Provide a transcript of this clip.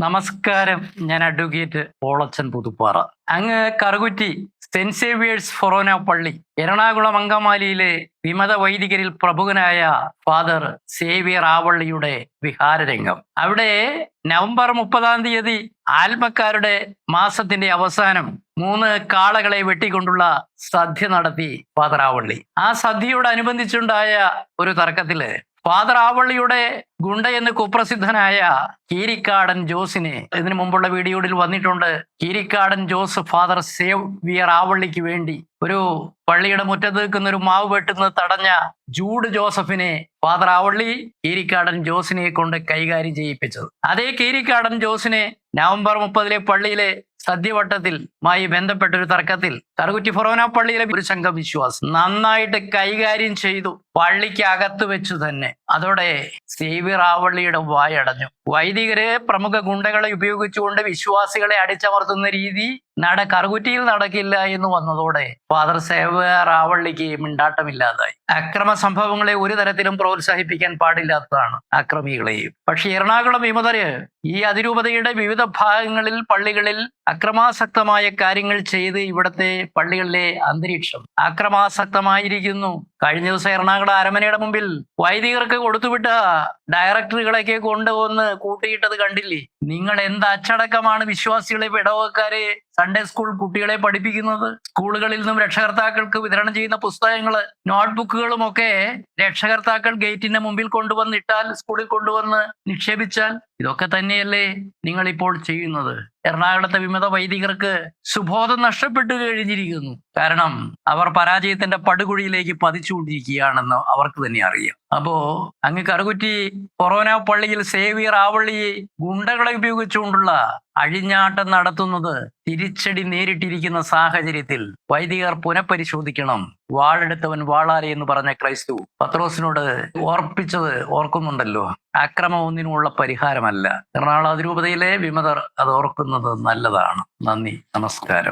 നമസ്കാരം. ഞാൻ അഡ്വക്കേറ്റ് പോളച്ചൻ പുതുപ്പാറ. അങ്ങ് കറുകുറ്റി സെന്റ് സേവിയേഴ്സ് ഫൊറോന പള്ളി എറണാകുളം അങ്കമാലിയിലെ വിമത വൈദികരിൽ പ്രമുഖനായ ഫാദർ സേവിയർ ആവള്ളിയുടെ വിഹാരരംഗം. അവിടെ നവംബർ മുപ്പതാം തീയതി ആത്മക്കാരുടെ മാസത്തിന്റെ അവസാനം മൂന്ന് കാളകളെ വെട്ടിക്കൊണ്ടുള്ള സദ്യ നടത്തി ഫാദർ ആവള്ളി. ആ സദ്യയോടനുബന്ധിച്ചുണ്ടായ ഒരു തർക്കത്തിൽ ഫാദർ ആവള്ളിയുടെ ഗുണ്ട എന്ന് കുപ്രസിദ്ധനായ കീരിക്കാടൻ ജോസിനെ ഇതിനു മുമ്പുള്ള വീഡിയോയിൽ വന്നിട്ടുണ്ട്. കീരിക്കാടൻ ജോസ് ഫാദർ സേവിയർ ആവള്ളിക്ക് വേണ്ടി ഒരു പള്ളിയുടെ മുറ്റത്ത് നിൽക്കുന്ന ഒരു മാവ് വെട്ടുന്നത് തടഞ്ഞ ജൂഡ് ജോസഫിനെ ഫാദർ ആവള്ളി കീരിക്കാടൻ ജോസിനെ കൊണ്ട് കൈകാര്യം ചെയ്യിപ്പിച്ചത്. അതേ കീരിക്കാടൻ ജോസിനെ നവംബർ മുപ്പതിലെ പള്ളിയിലെ സദ്യവട്ടത്തിൽ മായി ബന്ധപ്പെട്ട ഒരു തർക്കത്തിൽ തറകുറ്റി ഫൊറോന പള്ളിയിലെ ഒരു സംഘം വിശ്വാസം നന്നായിട്ട് കൈകാര്യം ചെയ്തു പള്ളിക്ക് അകത്ത് വെച്ചു തന്നെ. അതോടെ സി വി റാവള്ളിയുടെ വായടഞ്ഞു വൈദികരെ പ്രമുഖ ഗുണ്ടകളെ ഉപയോഗിച്ചുകൊണ്ട് വിശ്വാസികളെ അടിച്ചമർത്തുന്ന രീതി നട കറുകുറ്റിയിൽ നടക്കില്ല എന്ന് വന്നതോടെ ഫാദർ സേവ റാവള്ളിക്ക് മിണ്ടാട്ടമില്ലാതായി. അക്രമ സംഭവങ്ങളെ ഒരു തരത്തിലും പ്രോത്സാഹിപ്പിക്കാൻ പാടില്ലാത്തതാണ് അക്രമികളെയും. പക്ഷെ എറണാകുളം വിമതര് ഈ അതിരൂപതയുടെ വിവിധ ഭാഗങ്ങളിൽ പള്ളികളിൽ അക്രമാസക്തമായ കാര്യങ്ങൾ ചെയ്ത് ഇവിടത്തെ പള്ളികളിലെ അന്തരീക്ഷം അക്രമാസക്തമായിരിക്കുന്നു. കഴിഞ്ഞ ദിവസം എറണാകുളം അരമനയുടെ മുമ്പിൽ വൈദികർക്ക് കൊടുത്തുവിട്ട ഡയറക്ടറുകളൊക്കെ കൊണ്ടുവന്ന് കൂട്ടിയിട്ടത് കണ്ടില്ലേ? നിങ്ങൾ എന്ത് അച്ചടക്കമാണ് വിശ്വാസികളെ ഇടവക്കാരെ സൺഡേ സ്കൂൾ കുട്ടികളെ പഠിപ്പിക്കുന്നത് സ്കൂളുകളിൽ നിന്നും രക്ഷകർത്താക്കൾക്ക് വിതരണം ചെയ്യുന്ന പുസ്തകങ്ങൾ നോട്ട്ബുക്കുകളും ഒക്കെ രക്ഷകർത്താക്കൾ ഗേറ്റിന്റെ മുമ്പിൽ കൊണ്ടുവന്നിട്ടാൽ സ്കൂളിൽ കൊണ്ടുവന്ന് നിക്ഷേപിച്ചാൽ ഇതൊക്കെ തന്നെയല്ലേ നിങ്ങൾ ഇപ്പോൾ ചെയ്യുന്നത്. എറണാകുളത്തെ വിമത വൈദികർക്ക് സുബോധം നഷ്ടപ്പെട്ടു കഴിഞ്ഞിരിക്കുന്നു. കാരണം അവർ പരാജയത്തിന്റെ പടുകുഴിയിലേക്ക് പതിച്ചുകൊണ്ടിരിക്കുകയാണെന്ന് അവർക്ക് തന്നെ അറിയാം. അപ്പോ അങ്ങ് കറുകുറ്റി കൊറോന പള്ളിയിൽ സേവിയർ ആവള്ളി ഗുണ്ടകളെ ഉപയോഗിച്ചുകൊണ്ടുള്ള അഴിഞ്ഞാട്ടം നടത്തുന്നത് തിരിച്ചടി നേരിട്ടിരിക്കുന്ന സാഹചര്യത്തിൽ വൈദികർ പുനഃപരിശോധിക്കണം. വാളെടുത്തവൻ വാളാരെ എന്ന് പറഞ്ഞ ക്രൈസ്തു പത്രോസിനോട് ഓർപ്പിച്ചത് ഓർക്കുന്നുണ്ടല്ലോ. അക്രമം ഒന്നിനുമുള്ള പരിഹാരമല്ല. എറണാകുളം അതിരൂപതയിലെ വിമതർ അത് ഓർക്കുന്നത് നല്ലതാണ്. നന്ദി. നമസ്കാരം.